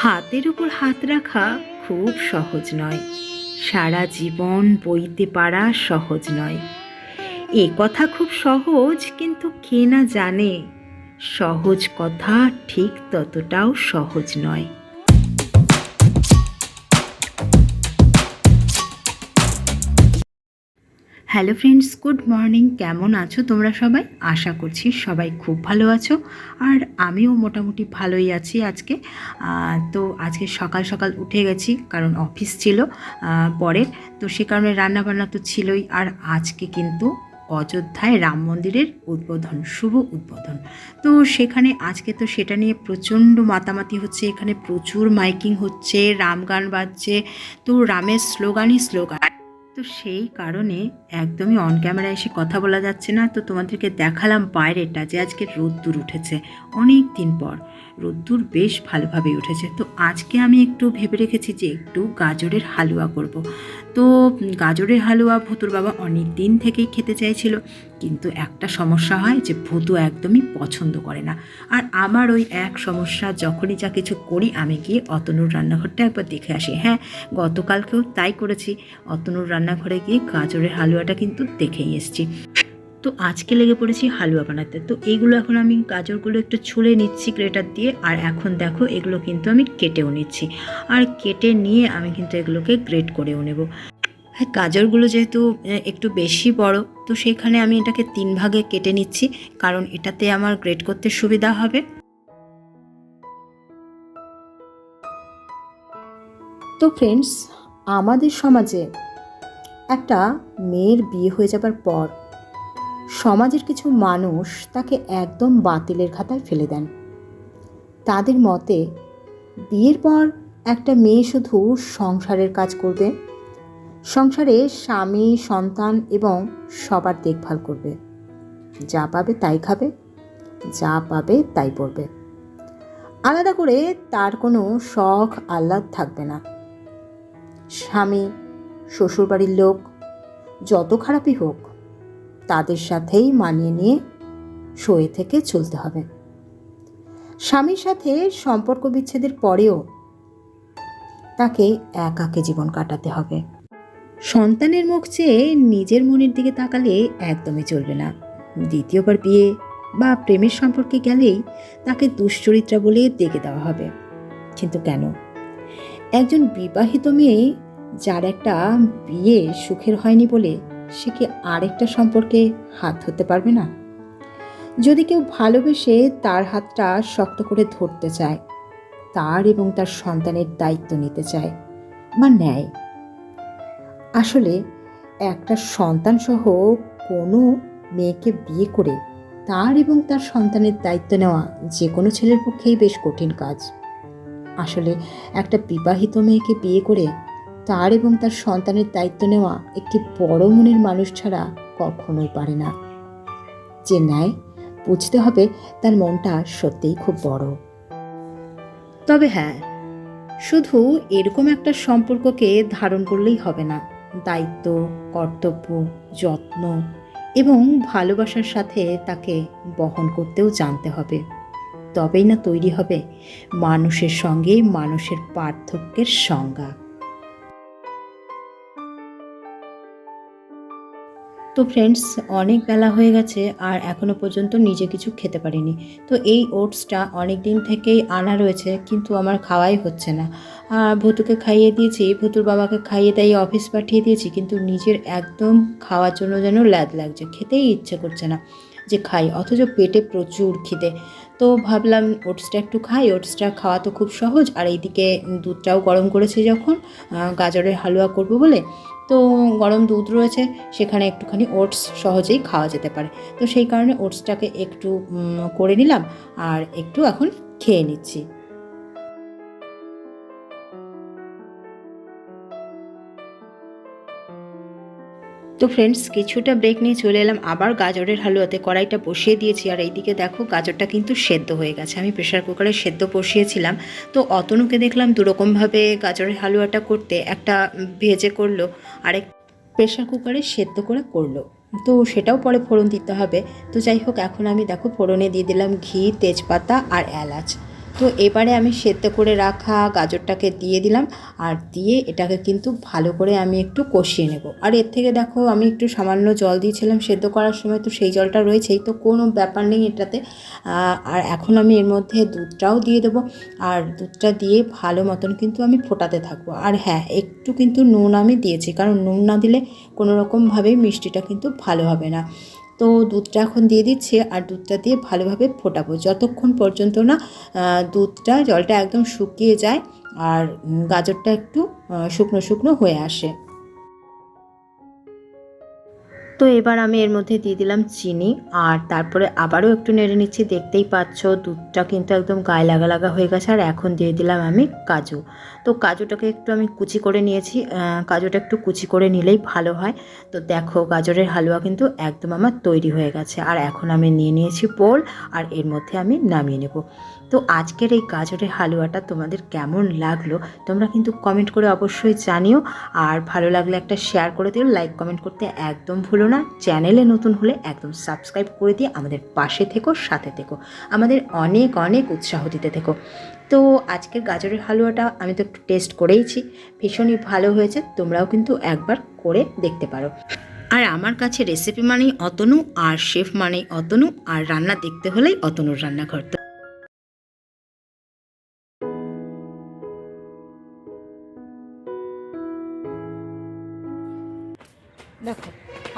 হাতের উপর হাত রাখা খুব সহজ নয়। সারা জীবন বইতে পারা সহজ নয়। এ কথা খুব সহজ, কিন্তু কে না জানে, সহজ কথা ঠিক ততটাও সহজ নয়। হ্যালো ফ্রেন্ডস গুড মর্নিং কেমন আছো তোমরা সবাই? আশা করছি সবাই খুব ভালো আছো। আর আমিও মোটামুটি ভালোই আছি আজকে। তো আজকে সকাল সকাল উঠে গেছি, কারণ অফিস ছিল পরের। তো সে কারণে রান্নাবান্না তো ছিলই। আর আজকে কিন্তু অযোধ্যায় রাম মন্দিরের উদ্বোধন, শুভ উদ্বোধন। তো সেখানে আজকে তো সেটা নিয়ে প্রচণ্ড মাতামাতি হচ্ছে। এখানে প্রচুর মাইকিং হচ্ছে, রাম গান বাজছে। তো রামের স্লোগানই স্লোগান। তো সেই কারণে একদমই অন ক্যামেরা এসে কথা বলা যাচ্ছে না। তো তোমাদেরকে দেখালাম বাইরেটা যে আজকে রোদ্দুর উঠেছে অনেক দিন পর। রোদ্দুর বেশ ভালোভাবেই উঠেছে। তো আজকে আমি একটু ভেবে রেখেছি যে একটু গাজরের হালুয়া করব। তো গাজরের হালুয়া ভুতুর বাবা অনেক দিন থেকেই খেতে চাইছিল, কিন্তু একটা সমস্যা হয় যে ভুতু একদমই পছন্দ করে না। আর আমার ওই এক সমস্যা, যখনই যা কিছু করি আমি গিয়ে অতনুর রান্নাঘরটা একবার দেখে আসি। হ্যাঁ গতকালকেও তাই করেছি। অতনুর রান্নাঘরে গিয়ে গাজরের হালুয়াটা কিন্তু দেখেই এসেছি। তো আজকে লেগে পড়েছি হালুয়া বানাতে। তো এইগুলো এখন আমি গাজরগুলো একটু ছুলে নিচ্ছি গ্রেটার দিয়ে, আর এখন দেখো এগুলো কিন্তু আমি কেটেও নিচ্ছি। আর কেটে নিয়ে আমি কিন্তু এগুলোকে গ্রেট করেও নেব। হ্যাঁ গাজরগুলো যেহেতু একটু বেশি বড়, তো সেখানে আমি এটাকে তিন ভাগে কেটে নিচ্ছি, কারণ এটাতে আমার গ্রেট করতে সুবিধা হবে। তো ফ্রেন্ডস, আমাদের সমাজে একটা মেয়ের বিয়ে হয়ে যাবার পর সমাজের কিছু মানুষ তাকে একদম বাতিলের খাতায় ফেলে দেন। তাদের মতে, বিয়ের পর একটা মেয়ে শুধু সংসারের কাজ করবে। সংসারে স্বামী, সন্তান এবং সবার দেখভাল করবে। যা পাবে তাই খাবে, যা পাবে তাই পড়বে। আলাদা করে তার কোনো শখ, আহ্লাদ থাকবে না। স্বামী, শ্বশুরবাড়ির লোক, যত খারাপই হোক তাদের সাথেই মানিয়ে নিয়ে সয়ে থেকে চলতে হবে। স্বামীর সাথে সম্পর্ক বিচ্ছেদের পরেও তাকে একাকে জীবন কাটাতে হবে। সন্তানের মুখ চেয়ে নিজের মনের দিকে তাকালে একদমই চলবে না। দ্বিতীয়বার বিয়ে বা প্রেমের সম্পর্কে গেলেই তাকে দুশ্চরিত্রা বলে দেখে দেওয়া হবে। কিন্তু কেন? একজন বিবাহিত মেয়ে যার একটা বিয়ে সুখের হয়নি বলে সে কি আরেকটা সম্পর্কে হাত ধরতে পারবে না? যদি কেউ ভালোবেসে তার হাতটা শক্ত করে ধরতে চায়, তার এবং তার সন্তানের দায়িত্ব নিতে চায় বা নেয়, আসলে একটা সন্তান সহ কোনো মেয়েকে বিয়ে করে তার এবং তার সন্তানের দায়িত্ব নেওয়া যে কোনো ছেলের পক্ষেই বেশ কঠিন কাজ। আসলে একটা বিবাহিত মেয়েকে বিয়ে করে তার এবং তার সন্তানের দায়িত্ব নেওয়া একটি বড় মনের মানুষ ছাড়া কখনোই পারে না। যে ন্যায় বুঝতে হবে তার মনটা সত্যিই খুব বড়। তবে হ্যাঁ শুধু এরকম একটা সম্পর্ককে ধারণ করলেই হবে না। দায়িত্ব, কর্তব্য, যত্ন এবং ভালোবাসার সাথে তাকে বহন করতেও জানতে হবে। তবেই না তৈরি হবে মানুষের সঙ্গে মানুষের পার্থক্যের সংজ্ঞা। তো ফ্রেন্ডস অনেক বেলা হয়ে গেছে আর এখনও পর্যন্ত নিজে কিছু খেতে পারিনি। তো এই ওটসটা অনেক দিন থেকেই আনা রয়েছে, কিন্তু আমার খাওয়াই হচ্ছে না। আর ভুতুকে খাইয়ে দিয়েছি, ভুতুর বাবাকে খাইয়ে তাই অফিস পাঠিয়ে দিয়েছি, কিন্তু নিজের একদম খাওয়ার জন্য যেন ল্যাদ লাগছে, খেতেই ইচ্ছে করছে না যে খাই, অথচ পেটে প্রচুর খিদে। তো ভাবলাম ওটসটা একটু খাই, ওটসটা খাওয়া তো খুব সহজ, আর এইদিকে দুধটাও গরম করেছি যখন গাজরের হালুয়া করব বলে। তো গরম দুধ রয়েছে, সেখানে একটুখানি ওটস সহজেই খাওয়া যেতে পারে। তো সেই কারণে ওটসটাকে একটু করে নিলাম আর একটু এখন খেয়ে নিচ্ছি। তো ফ্রেন্ডস কিছুটা ব্রেক নিয়ে চলে এলাম। আবার গাজরের হালুয়াতে কড়াইটা বসিয়ে দিয়েছি। আর এইদিকে দেখো, গাজরটা কিন্তু সেদ্ধ হয়ে গেছে। আমি প্রেশার কুকারে সেদ্ধ বসিয়েছিলাম। তো অতনুকে দেখলাম দুরকমভাবে গাজরের হালুয়াটা করতে একটা ভেজে করল আরেক প্রেশার কুকারে সেদ্ধ করে করল। তো সেটাও পরে ফোড়ন দিতে হবে। তো যাই হোক, এখন আমি দেখো ফোড়নে দিয়ে দিলাম ঘি, তেজপাতা আর এলাচ। তো এবারে আমি সেদ্ধ করে রাখা গাজরটাকে দিয়ে দিলাম আর দিয়ে এটাকে কিন্তু ভালো করে আমি একটু কষিয়ে নেব। আর এর থেকে দেখো আমি একটু সামান্য জল দিয়েছিলাম সেদ্ধ করার সময়, তো সেই জলটা রয়েছেই, তো কোনো ব্যাপার নেই এটাতে। আর এখন আমি এর মধ্যে দুধটাও দিয়ে দেবো আর দুধটা দিয়ে ভালো মতন কিন্তু আমি ফোটাতে থাকব। আর হ্যাঁ একটু কিন্তু নুন আমি দিয়েছি, কারণ নুন না দিলে কোনো রকমভাবেই মিষ্টিটা কিন্তু ভালো হবে না। তো দুধটা এখন দিয়ে দিচ্ছে আর দুধটা দিয়ে ভালোভাবে ফোটাবো। যতক্ষণ পর্যন্ত না দুধটা, জলটা একদম শুকিয়ে যায় আর গাজরটা একটু শুকনো শুকনো হয়ে আসে। তো এবার আমি এর মধ্যে দিয়ে দিলাম চিনি আর তারপরে আবারও একটু নেড়ে নিচ্ছি। দেখতেই পাচ্ছ দুধটা কিন্তু একদম গায়ে লাগা লাগা হয়ে গেছে আর এখন দিয়ে দিলাম আমি কাজু। তো কাজুটাকে একটু আমি কুচি করে নিয়েছি। কাজুটা একটু কুচি করে নিলেই ভালো হয়। তো দেখো গাজরের হালুয়া কিন্তু একদম আমার তৈরি হয়ে গেছে। আর এখন আমি নিয়ে নিয়েছি পোল আর এর মধ্যে আমি নামিয়ে নেব। তো আজকের এই গাজরের হালুয়াটা তোমাদের কেমন লাগল তোমরা কিন্তু কমেন্ট করে অবশ্যই জানিও। আর ভালো লাগলে একটা শেয়ার করে দিও। লাইক কমেন্ট করতে একদম ভুলো না চ্যানেলে নতুন হলে একদম সাবস্ক্রাইব করে দিয়ে আমাদের পাশে থেকো, সাথে থেকো। আমাদের অনেক অনেক উৎসাহ দিতে থেকো। তো আজকের গাজরের হালুয়াটা আমি তো একটু টেস্ট করেইছি, ভীষণই ভালো হয়েছে, তোমরাও কিন্তু একবার করে দেখতে পারো। আর আমার কাছে রেসিপি মানেই অতনু, আর শেফ মানেই অতনু, আর রান্না দেখতে হলেই অতনুর রান্নাঘর।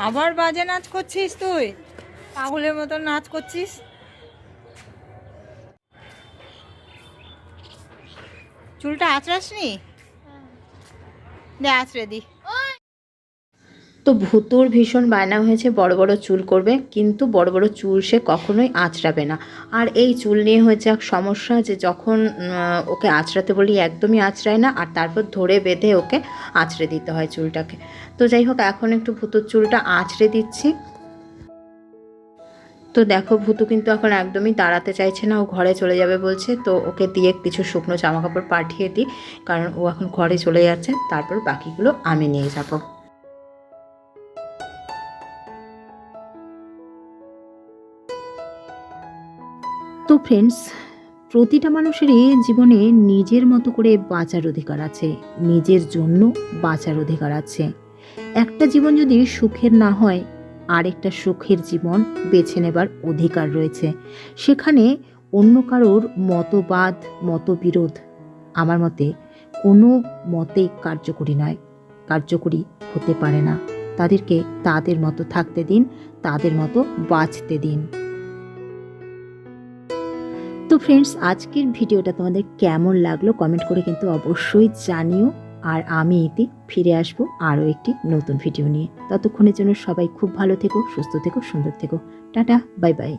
আবার বাজে নাচ করছিস তুই? পাগলের মতো নাচ করছিস? চুলটা আঁচড়াসনি? দে আঁচড়ে দি। তো ভুতুর ভীষণ বায়না হয়েছে, বড় বড় চুল করবে, কিন্তু বড় বড় চুল সে কখনোই আঁচড়াবে না। আর এই চুল নিয়ে হয়েছে এক সমস্যা যে যখন ওকে আঁচড়াতে বলি একদমই আঁচড়ায় না, আর তারপর ধরে বেঁধে ওকে আঁচড়ে দিতে হয় চুলটাকে। তো যাই হোক, এখন একটু ভুতুর চুলটা আঁচড়ে দিচ্ছি। তো দেখো, ভুতু কিন্তু এখন একদমই দাঁড়াতে চাইছে না, ও ঘরে চলে যাবে বলছে, তো ওকে দিয়ে কিছু শুকনো জামা কাপড় পাঠিয়ে দিই, কারণ ও এখন ঘরে চলে যাচ্ছে, তারপর বাকিগুলো আমি নিয়ে যাব। তো ফ্রেন্ডস প্রতিটা মানুষেরই জীবনে নিজের মতো করে বাঁচার অধিকার আছে, নিজের জন্য বাঁচার অধিকার আছে। একটা জীবন যদি সুখের না হয়, আরেকটা সুখের জীবন বেছে নেবার অধিকার রয়েছে। সেখানে অন্য কারোর মতবাদ, মতবিরোধ আমার মতে কোনো মতেই কার্যকরী নয়, কার্যকরী হতে পারে না। তাদেরকে তাদের মতো থাকতে দিন, তাদের মতো বাঁচতে দিন। ফ্রেন্ডস আজকের ভিডিওটা তোমাদের কেমন লাগল কমেন্ট করে কিন্তু অবশ্যই জানিও। আর আমি এতে ফিরে আসব আরও একটি নতুন ভিডিও নিয়ে। ততক্ষণের জন্য সবাই খুব ভালো থেকো, সুস্থ থেকো, সুন্দর থেকো। Tata bye bye